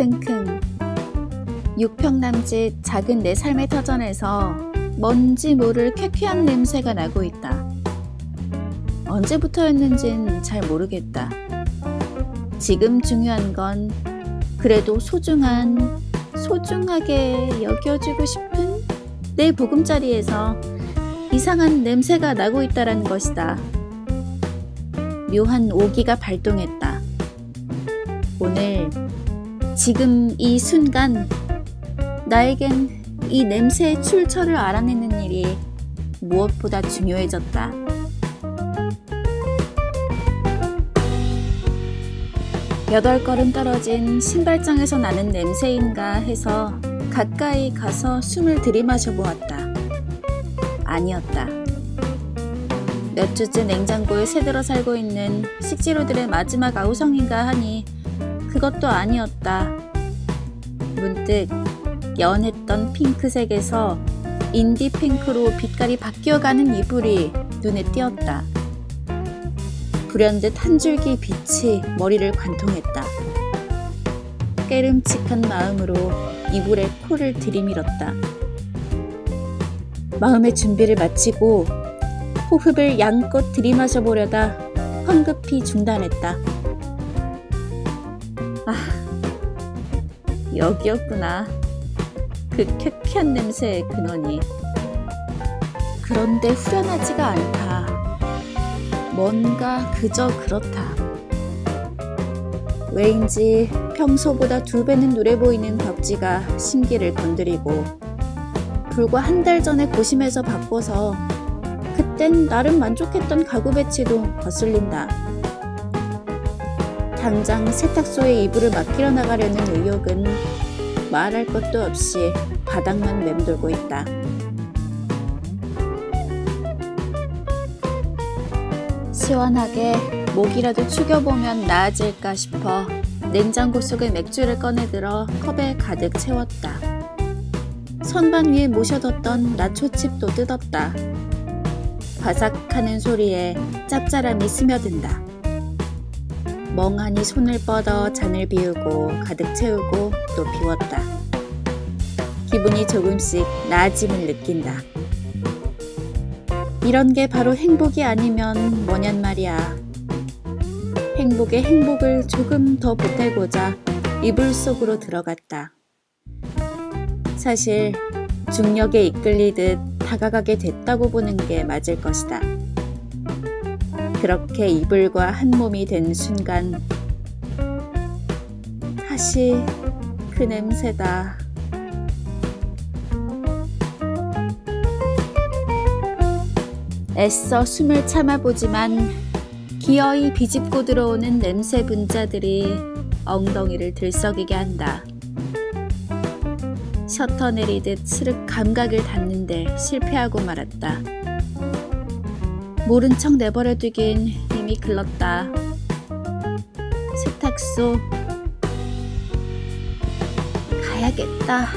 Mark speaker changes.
Speaker 1: 킁킁. 육평남짓 작은 내 삶의 터전에서 뭔지 모를 쾌쾌한 냄새가 나고 있다. 언제부터였는진 잘 모르겠다. 지금 중요한 건 그래도 소중한, 소중하게 여겨주고 싶은 내 보금자리에서 이상한 냄새가 나고 있다는 것이다. 묘한 오기가 발동했다. 오늘, 지금 이 순간, 나에겐 이 냄새의 출처를 알아내는 일이 무엇보다 중요해졌다. 여덟 걸음 떨어진 신발장에서 나는 냄새인가 해서 가까이 가서 숨을 들이마셔 보았다. 아니었다. 몇 주째 냉장고에 새들어 살고 있는 식재료들의 마지막 아우성인가 하니 그것도 아니었다. 문득 연했던 핑크색에서 인디 핑크로 빛깔이 바뀌어가는 이불이 눈에 띄었다. 불현듯 한 줄기 빛이 머리를 관통했다. 깨름칙한 마음으로 이불에 코를 들이밀었다. 마음의 준비를 마치고 호흡을 양껏 들이마셔 보려다 황급히 중단했다. 아, 여기였구나. 그 쾌쾌한 냄새의 근원이. 그런데 후련하지가 않다. 뭔가 그저 그렇다. 왜인지 평소보다 두 배는 누래 보이는 벽지가 심기를 건드리고 불과 한 달 전에 고심해서 바꿔서 그땐 나름 만족했던 가구 배치도 거슬린다. 당장 세탁소에 이불을 맡기러 나가려는 의욕은 말할 것도 없이 바닥만 맴돌고 있다. 시원하게 목이라도 축여보면 나아질까 싶어 냉장고 속에 맥주를 꺼내들어 컵에 가득 채웠다. 선반 위에 모셔뒀던 나초칩도 뜯었다. 바삭하는 소리에 짭짤함이 스며든다. 멍하니 손을 뻗어 잔을 비우고 가득 채우고 또 비웠다. 기분이 조금씩 나아짐을 느낀다. 이런 게 바로 행복이 아니면 뭐냔 말이야. 행복의 행복을 조금 더 보태고자 이불 속으로 들어갔다. 사실 중력에 이끌리듯 다가가게 됐다고 보는 게 맞을 것이다. 그렇게 이불과 한 몸이 된 순간 다시 그 냄새다. 애써 숨을 참아보지만 기어이 비집고 들어오는 냄새 분자들이 엉덩이를 들썩이게 한다. 셔터 내리듯 스륵 감각을 닫는데 실패하고 말았다. 모른 척 내버려 두긴 이미 글렀다. 세탁소 가야겠다.